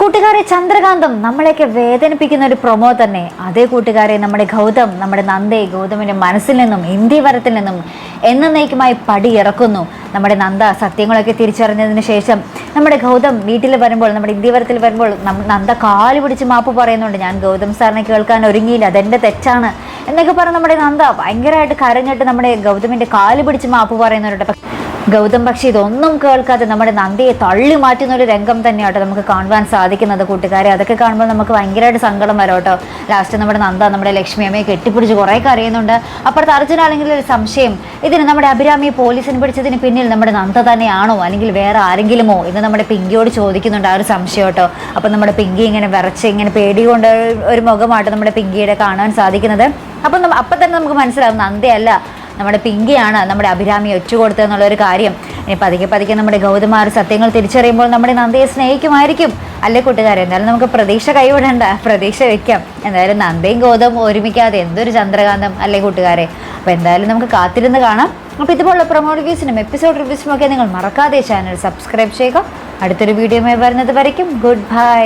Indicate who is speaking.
Speaker 1: കൂട്ടുകാരെ ചന്ദ്രകാന്തം നമ്മളെയൊക്കെ വേദനിപ്പിക്കുന്ന ഒരു പ്രൊമോ തന്നെ. അതേ കൂട്ടുകാരെ നമ്മുടെ ഗൗതം നമ്മുടെ നന്ദേ ഗൗതമിന്റെ മനസ്സിൽ നിന്നും ഇന്ത്യവരത്തിൽ നിന്നും എന്നേക്കുമായി പടി ഇറക്കുന്നു. നമ്മുടെ നന്ദ സത്യങ്ങളൊക്കെ തിരിച്ചറിഞ്ഞതിന് ശേഷം നമ്മുടെ ഗൗതം വീട്ടിൽ വരുമ്പോൾ നമ്മുടെ ഇന്ത്യവരത്തിൽ വരുമ്പോൾ നന്ദ കാൽ പിടിച്ച് മാപ്പ് പറയുന്നുണ്ട്. ഞാൻ ഗൗതം സാറിനെ കേൾക്കാൻ ഒരുങ്ങിയില്ല. അതെന്റെ തെറ്റാണ് എന്നൊക്കെ പറഞ്ഞ് നമ്മുടെ നന്ദ ഭയങ്കരമായിട്ട് കരഞ്ഞിട്ട് നമ്മുടെ ഗൗതമിന്റെ കാൽ പിടിച്ച് മാപ്പ് പറയുന്നുണ്ട്. ഗൗതം പക്ഷെ ഇതൊന്നും കേൾക്കാതെ നമ്മുടെ നന്ദിയെ തള്ളി മാറ്റുന്ന ഒരു രംഗം തന്നെയാട്ടോ നമുക്ക് കാണുവാൻ സാധിക്കുന്നത് കൂട്ടുകാരെ. അതൊക്കെ കാണുമ്പോൾ നമുക്ക് ഭയങ്കരമായിട്ട് സങ്കടം വരാം കേട്ടോ. ലാസ്റ്റ് നമ്മുടെ നന്ദ നമ്മുടെ ലക്ഷ്മി അമ്മയെ കെട്ടിപ്പിടിച്ച് കുറേ കരയുന്നുണ്ട്. അപ്പുറത്ത് അർജുന അല്ലെങ്കിൽ ഒരു സംശയം. ഇതിന് നമ്മുടെ അഭിരാമി പോലീസിന് പിടിച്ചതിന് പിന്നിൽ നമ്മുടെ നന്ദ തന്നെയാണോ? അല്ലെങ്കിൽ വേറെ ആരെങ്കിലുമോ? എന്ന് നമ്മുടെ പിങ്കിയോട് ചോദിക്കുന്നുണ്ട് ആ ഒരു സംശയം കേട്ടോ. അപ്പം നമ്മുടെ പിങ്കി ഇങ്ങനെ വിറച്ച് ഇങ്ങനെ പേടി കൊണ്ട് ഒരു മുഖമാട്ടോ നമ്മുടെ പിങ്കിയുടെ കാണാൻ സാധിക്കുന്നത്. അപ്പം അപ്പം തന്നെ നമുക്ക് മനസ്സിലാവും നന്ദയല്ല നമ്മുടെ പിങ്കിയാണ് നമ്മുടെ അഭിരാമി ഒച്ചു കൊടുത്തതെന്നുള്ള ഒരു കാര്യം. ഇനി പതുക്കെ പതുക്കെ നമ്മുടെ ഗൗതമാർ സത്യങ്ങൾ തിരിച്ചറിയുമ്പോൾ നമ്മുടെ നന്ദയെ സ്നേഹിക്കുമായിരിക്കും. അല്ലേ കൂട്ടുകാരെ? എന്തായാലും നമുക്ക് പ്രതീക്ഷ കൈവിടണ്ട. പ്രതീക്ഷ വെക്കാം. എന്തായാലും നന്ദയും ഗൗതം ഒരുമിക്കാതെ എന്തൊരു ചന്ദ്രകാന്തം അല്ലേ കൂട്ടുകാരെ? അപ്പോൾ എന്തായാലും നമുക്ക് കാത്തിരുന്ന് കാണാം. അപ്പോൾ ഇതുപോലുള്ള പ്രൊമോ റിവ്യൂസിനും എപ്പിസോഡ് റിവ്യൂസിനും ഒക്കെ നിങ്ങൾ മറക്കാതെ ചാനൽ സബ്സ്ക്രൈബ് ചെയ്യുക. അടുത്തൊരു വീഡിയോയുമായി വരുന്നത് വരയ്ക്കും. Good bye